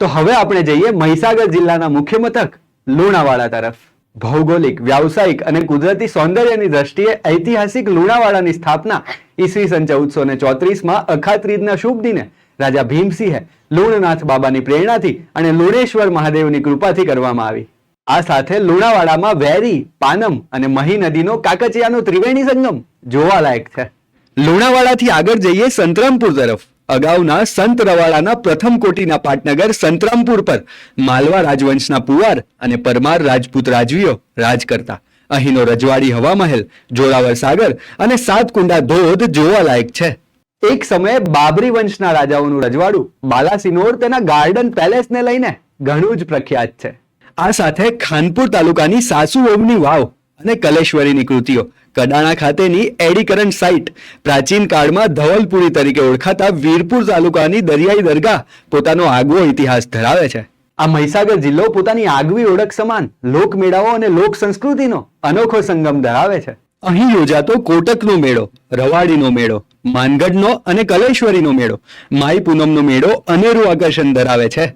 તો હવે આપણે જઈએ મહીસાગર જિલ્લાના મુખ્ય મથક, લુણાવાડા તરફ. ભૌગોલિક, વ્યાવસાયિક અને કુદરતી સૌંદર્યની દ્રષ્ટિએ ઐતિહાસિક લુણાવાડાની સ્થાપના ઈસવીસન ચૌદસો ને ચોત્રીસમાં અખાત્રીજના શુભ દિને રાજા ભીમસિંહે લુણનાથ બાબાની પ્રેરણાથી અને લુણેશ્વર મહાદેવની કૃપાથી કરવામાં આવી. આ સાથે લુણાવાડામાં વેરી, પાનમ અને મહી નદીનો કાકચિયાનો ત્રિવેણી સંગમ જોવાલાયક છે. લુણાવાડાથી આગળ જઈએ સંતરામપુર તરફ. અગાઉના સંત રવાડાના પ્રથમ કોટીના પાટનગર સંતરામપુર પર માલવા રાજવંશના પુવાર અને પરમાર રાજપૂત રાજવીઓ રાજ કરતા. અહીંનો રજવાડી હવા મહેલ જોરાવર સાગર અને સાતકુંડા ધોધ જોવાલાયક છે. એક સમયે બાબરી વંશના રાજાઓનું રજવાડું બાલાસિનોર તેના ગાર્ડન પેલેસને લઈને ઘણું જ પ્રખ્યાત છે. આ સાથે ખાનપુર તાલુકાની સાસુ ઓમની વાવ અને કલેશ્વરીની કૃતિઓ કડાણા ખાતેની એડીકરણ સાઇટ પ્રાચીન કાળમાં ધવલપુરી તરીકે ઓળખાતા વીરપુર તાલુકાની દરિયાઈ દરગાહ પોતાનો આગવો ઇતિહાસ ધરાવે છે. આ મહીસાગર જિલ્લો પોતાની આગવી ઓળખ સમાન લોકમેળાઓ અને લોક સંસ્કૃતિનો અનોખો સંગમ ધરાવે છે. અહીં યોજાતો કોટકનો મેળો, રવાડીનો મેળો, માનગઢનો અને કલેશ્વરીનો મેળો, માઈ પૂનમનો મેળો અનેરું આકર્ષણ ધરાવે છે.